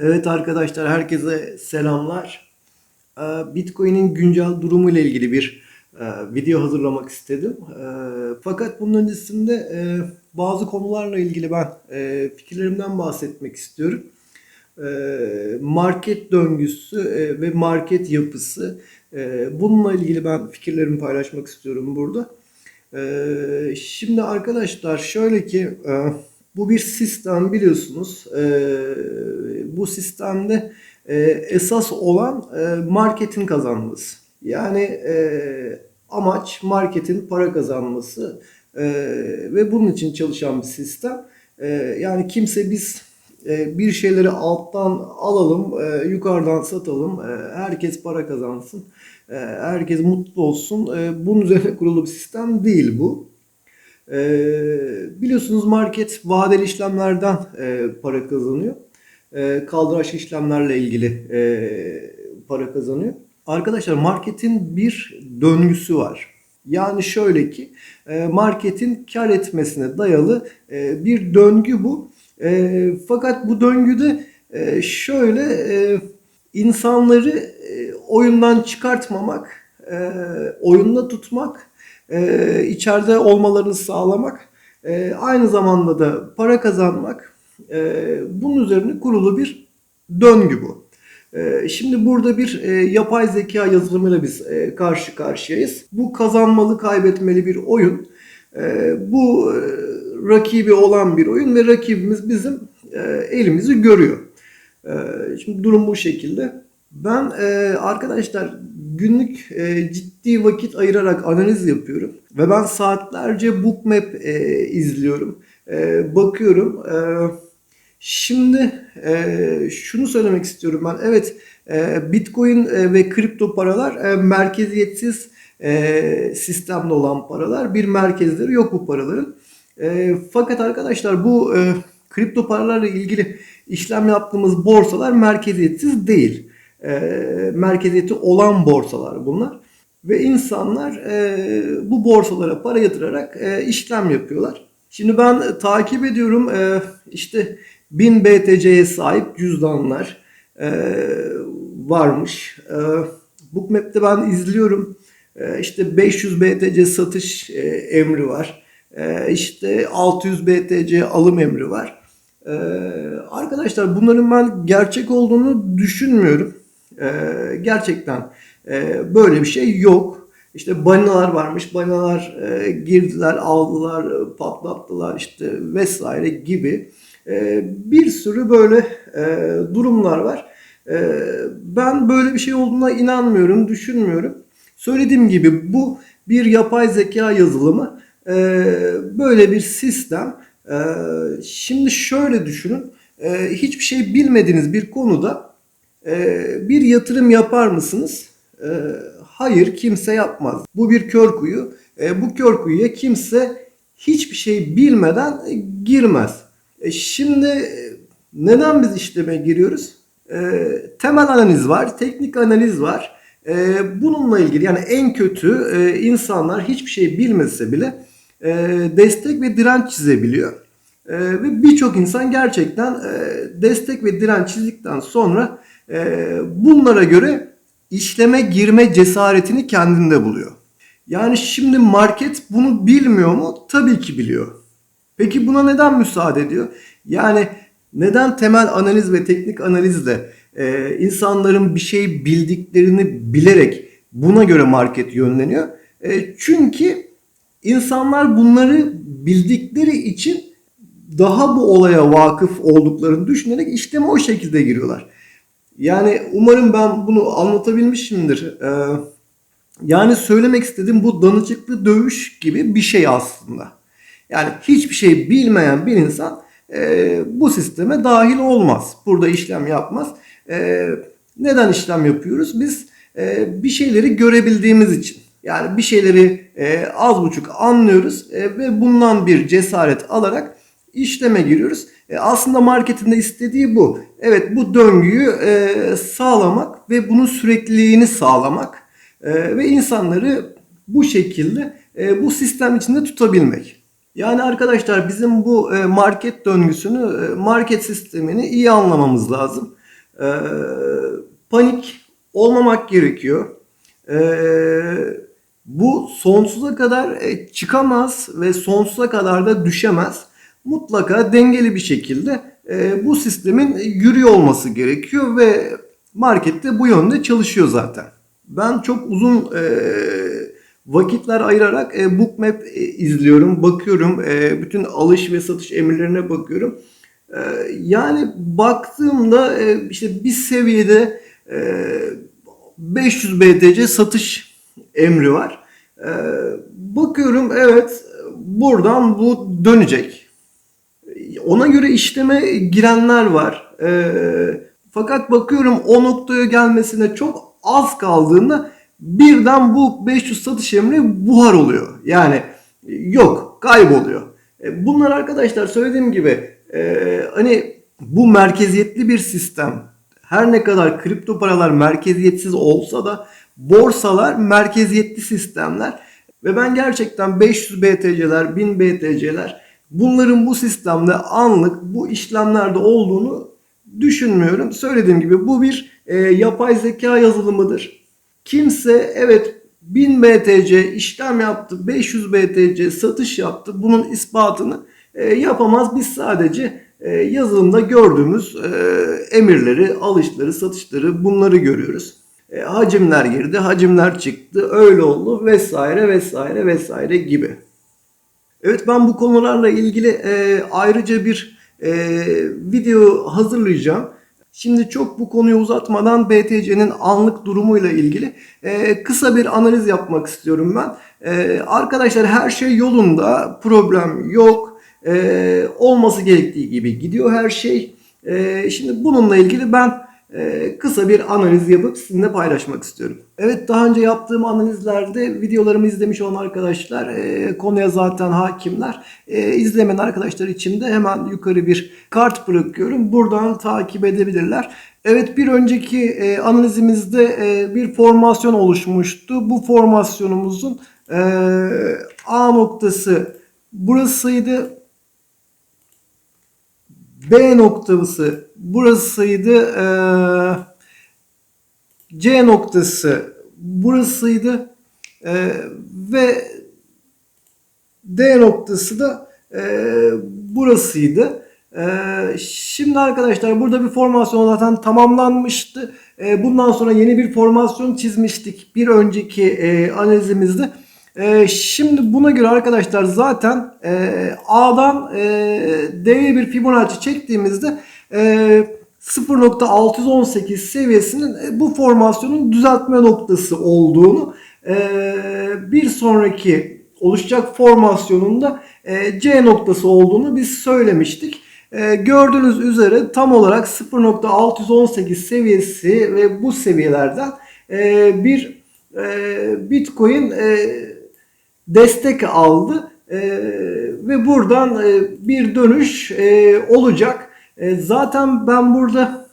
Evet arkadaşlar herkese selamlar. Ee, Bitcoin'in güncel durumu ile ilgili bir e, video hazırlamak istedim. Ee, Fakat bunun öncesinde e, bazı konularla ilgili ben e, fikirlerimden bahsetmek istiyorum. Ee, Market döngüsü ve market yapısı bununla ilgili ben fikirlerimi paylaşmak istiyorum burada. Şimdi arkadaşlar şöyle ki bu bir sistem biliyorsunuz. Ee, Bu sistemde e, esas olan e, marketin kazanması. Yani e, amaç marketin para kazanması E, ve bunun için çalışan bir sistem. E, Yani kimse biz e, bir şeyleri alttan alalım, e, yukarıdan satalım, e, herkes para kazansın, e, herkes mutlu olsun. E, Bunun üzerine kurulu bir sistem değil bu. Ee, biliyorsunuz market vadeli işlemlerden e, para kazanıyor. E, kaldıraç işlemlerle ilgili e, para kazanıyor. Arkadaşlar marketin bir döngüsü var. Yani şöyle ki e, marketin kar etmesine dayalı e, bir döngü bu. E, fakat bu döngüde e, şöyle e, insanları e, oyundan çıkartmamak, e, oyunda tutmak e, içeride olmalarını sağlamak, e, aynı zamanda da para kazanmak, e, bunun üzerine kurulu bir döngü bu. Şimdi burada bir e, yapay zeka yazılımıyla biz e, karşı karşıyayız. Bu kazanmalı kaybetmeli bir oyun. Bu e, rakibi olan bir oyun ve rakibimiz bizim elimizi görüyor. Şimdi durum bu şekilde. Ben arkadaşlar günlük e, ciddi vakit ayırarak analiz yapıyorum ve ben saatlerce Bookmap e, izliyorum, E, bakıyorum. E, şimdi e, şunu söylemek istiyorum ben. Evet, e, Bitcoin e, ve kripto paralar e, merkeziyetsiz e, sistemde olan paralar. Bir merkezleri yok bu paraların. E, fakat arkadaşlar bu e, kripto paralarla ilgili işlem yaptığımız borsalar merkeziyetsiz değil e, merkeziyeti olan borsalar bunlar. Ve insanlar e, bu borsalara para yatırarak e, işlem yapıyorlar. Şimdi ben takip ediyorum e, işte 1000 BTC'ye sahip cüzdanlar e, varmış. E, Bookmap'te ben izliyorum. E, işte 500 BTC satış e, emri var. E, işte 600 BTC alım emri var. E, arkadaşlar bunların ben gerçek olduğunu düşünmüyorum. Ee, gerçekten e, böyle bir şey yok. İşte balinalar varmış. Balinalar e, girdiler, aldılar, e, patlattılar işte vesaire gibi. E, bir sürü böyle e, durumlar var. E, ben böyle bir şey olduğuna inanmıyorum, düşünmüyorum. Söylediğim gibi bu bir yapay zeka yazılımı. E, böyle bir sistem. E, şimdi şöyle düşünün. E, hiçbir şey bilmediğiniz bir konuda bir yatırım yapar mısınız? Ee, hayır kimse yapmaz. Bu bir kör kuyu. Ee, bu kör kuyuya kimse hiçbir şey bilmeden e, girmez. E, şimdi e, neden biz işleme giriyoruz? Temel analiz var, teknik analiz var. Bununla ilgili yani en kötü insanlar hiçbir şey bilmese bile destek ve direnç çizebiliyor. Ve birçok insan gerçekten destek ve direnç çizdikten sonra bunlara göre işleme girme cesaretini kendinde buluyor. Yani şimdi market bunu bilmiyor mu? Tabii ki biliyor. Peki buna neden müsaade ediyor? Yani neden temel analiz ve teknik analizle e, insanların bir şey bildiklerini bilerek buna göre market yönleniyor? E, çünkü insanlar bunları bildikleri için daha bu olaya vakıf olduklarını düşünerek işleme o şekilde giriyorlar. Yani umarım ben bunu anlatabilmişimdir. Ee, yani söylemek istediğim bu danışıklı dövüş gibi bir şey aslında. Yani hiçbir şey bilmeyen bir insan e, bu sisteme dahil olmaz. Burada işlem yapmaz. E, neden işlem yapıyoruz? Biz e, bir şeyleri görebildiğimiz için. Yani bir şeyleri e, az buçuk anlıyoruz e, ve bundan bir cesaret alarak işleme giriyoruz. E, aslında marketin de istediği bu. Evet bu döngüyü e, sağlamak ve bunun sürekliliğini sağlamak e, ve insanları bu şekilde e, bu sistem içinde tutabilmek. Yani arkadaşlar bizim bu e, market döngüsünü, e, market sistemini iyi anlamamız lazım. Ee, panik olmamak gerekiyor. Ee, bu sonsuza kadar e, çıkamaz ve sonsuza kadar da düşemez. Mutlaka dengeli bir şekilde e, bu sistemin yürüyor olması gerekiyor ve markette bu yönde çalışıyor zaten. Ben çok uzun e, vakitler ayırarak e, Bookmap e, izliyorum, bakıyorum, e, bütün alış ve satış emirlerine bakıyorum. E, yani baktığımda e, işte bir seviyede e, 500 BTC satış emri var. E, bakıyorum evet buradan bu dönecek. Ona göre işleme girenler var. E, fakat bakıyorum o noktaya gelmesine çok az kaldığında birden bu 500 satış emri buhar oluyor. Yani yok kayboluyor. E, Bunlar arkadaşlar söylediğim gibi e, hani bu merkeziyetli bir sistem. Her ne kadar kripto paralar merkeziyetsiz olsa da borsalar merkeziyetli sistemler. Ve ben gerçekten 500 BTC'ler, 1000 BTC'ler bunların bu sistemde anlık bu işlemlerde olduğunu düşünmüyorum. Söylediğim gibi bu bir e, yapay zeka yazılımıdır. Kimse evet 1000 BTC işlem yaptı, 500 BTC satış yaptı. Bunun ispatını e, yapamaz. Biz sadece e, yazılımda gördüğümüz e, emirleri, alışları, satışları bunları görüyoruz. E, hacimler girdi, hacimler çıktı, öyle oldu vesaire vesaire vesaire gibi. Evet ben bu konularla ilgili e, ayrıca bir e, video hazırlayacağım. Şimdi çok bu konuyu uzatmadan BTC'nin anlık durumuyla ilgili e, kısa bir analiz yapmak istiyorum ben. E, arkadaşlar her şey yolunda, problem yok. E, olması gerektiği gibi gidiyor her şey. E, şimdi bununla ilgili ben kısa bir analiz yapıp sizinle paylaşmak istiyorum. Evet daha önce yaptığım analizlerde videolarımı izlemiş olan arkadaşlar e, konuya zaten hakimler. E, izlemeyen arkadaşlar için de hemen yukarı bir kart bırakıyorum. Buradan takip edebilirler. Evet bir önceki e, analizimizde bir formasyon oluşmuştu. Bu formasyonumuzun A noktası burasıydı. B noktası burasıydı. Ee, C noktası burasıydı. Ee, ve D noktası da e, burasıydı. Şimdi arkadaşlar burada bir formasyon zaten tamamlanmıştı. Bundan sonra yeni bir formasyon çizmiştik bir önceki e, analizimizde. Şimdi buna göre arkadaşlar zaten e, A'dan e, D'ye bir Fibonacci çektiğimizde e, 0.618 seviyesinin e, bu formasyonun düzeltme noktası olduğunu e, bir sonraki oluşacak formasyonunda e, C noktası olduğunu biz söylemiştik. Gördüğünüz üzere tam olarak 0.618 seviyesi ve bu seviyelerden bir Bitcoin destek aldı ve buradan bir dönüş olacak. E, zaten ben burada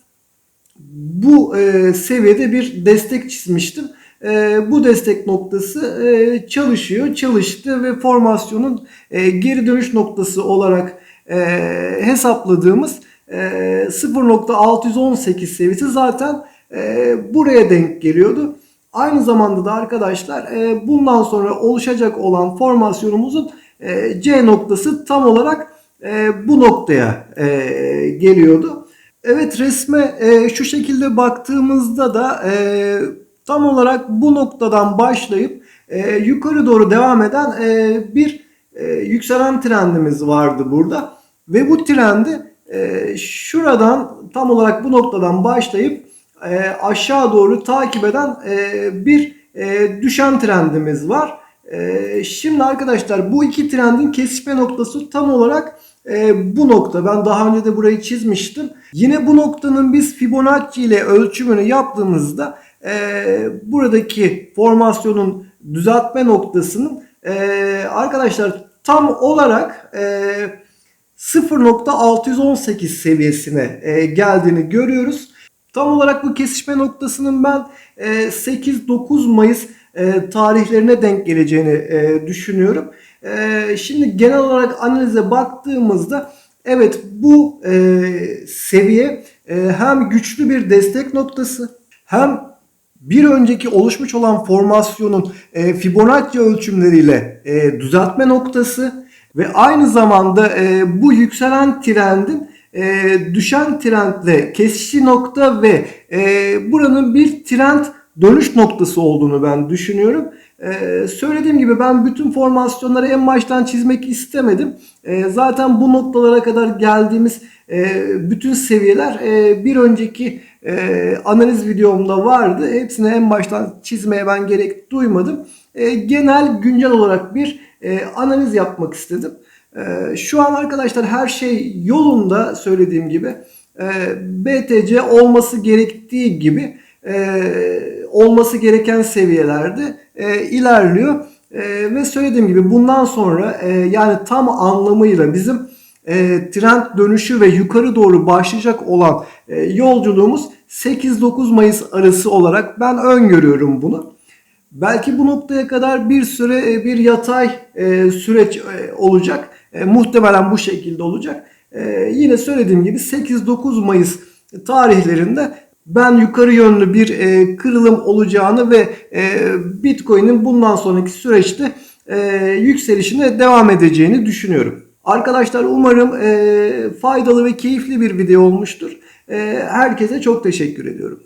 bu e, seviyede bir destek çizmiştim. E, bu destek noktası e, çalışıyor, çalıştı ve formasyonun e, geri dönüş noktası olarak e, hesapladığımız e, 0.618 seviyesi zaten e, buraya denk geliyordu. Aynı zamanda da arkadaşlar e, bundan sonra oluşacak olan formasyonumuzun e, C noktası tam olarak e, bu noktaya e, geliyordu. Evet resme e, şu şekilde baktığımızda da e, tam olarak bu noktadan başlayıp e, yukarı doğru devam eden e, bir e, yükselen trendimiz vardı burada. Ve bu trendi e, şuradan tam olarak bu noktadan başlayıp e, aşağı doğru takip eden e, bir e, düşen trendimiz var. E, şimdi arkadaşlar bu iki trendin kesişme noktası tam olarak e, bu nokta. Ben daha önce de burayı çizmiştim. Yine bu noktanın biz Fibonacci ile ölçümünü yaptığımızda e, buradaki formasyonun düzeltme noktasının e, arkadaşlar tam olarak e, 0.618 seviyesine e, geldiğini görüyoruz. Tam olarak bu kesişme noktasının ben e, 8-9 Mayıs e, tarihlerine denk geleceğini e, düşünüyorum. E, şimdi genel olarak analize baktığımızda evet bu seviye hem güçlü bir destek noktası hem bir önceki oluşmuş olan formasyonun Fibonacci ölçümleriyle düzeltme noktası ve aynı zamanda bu yükselen trendin düşen trendle kesişi nokta ve buranın bir trend dönüş noktası olduğunu ben düşünüyorum. Ee, söylediğim gibi ben bütün formasyonları en baştan çizmek istemedim. Ee, zaten bu noktalara kadar geldiğimiz e, bütün seviyeler e, bir önceki e, analiz videomda vardı. Hepsini en baştan çizmeye ben gerek duymadım. E, genel güncel olarak bir e, analiz yapmak istedim. E, şu an arkadaşlar her şey yolunda söylediğim gibi. E, BTC olması gerektiği gibi e, olması gereken seviyelerde e, ilerliyor. E, ve söylediğim gibi bundan sonra e, yani tam anlamıyla bizim e, trend dönüşü ve yukarı doğru başlayacak olan e, yolculuğumuz 8-9 Mayıs arası olarak ben öngörüyorum bunu. Belki bu noktaya kadar bir süre e, bir yatay e, süreç e, olacak. E, muhtemelen bu şekilde olacak. E, yine söylediğim gibi 8-9 Mayıs tarihlerinde ben yukarı yönlü bir e, kırılım olacağını ve e, Bitcoin'in bundan sonraki süreçte e, yükselişine devam edeceğini düşünüyorum. Arkadaşlar umarım e, faydalı ve keyifli bir video olmuştur. E, herkese çok teşekkür ediyorum.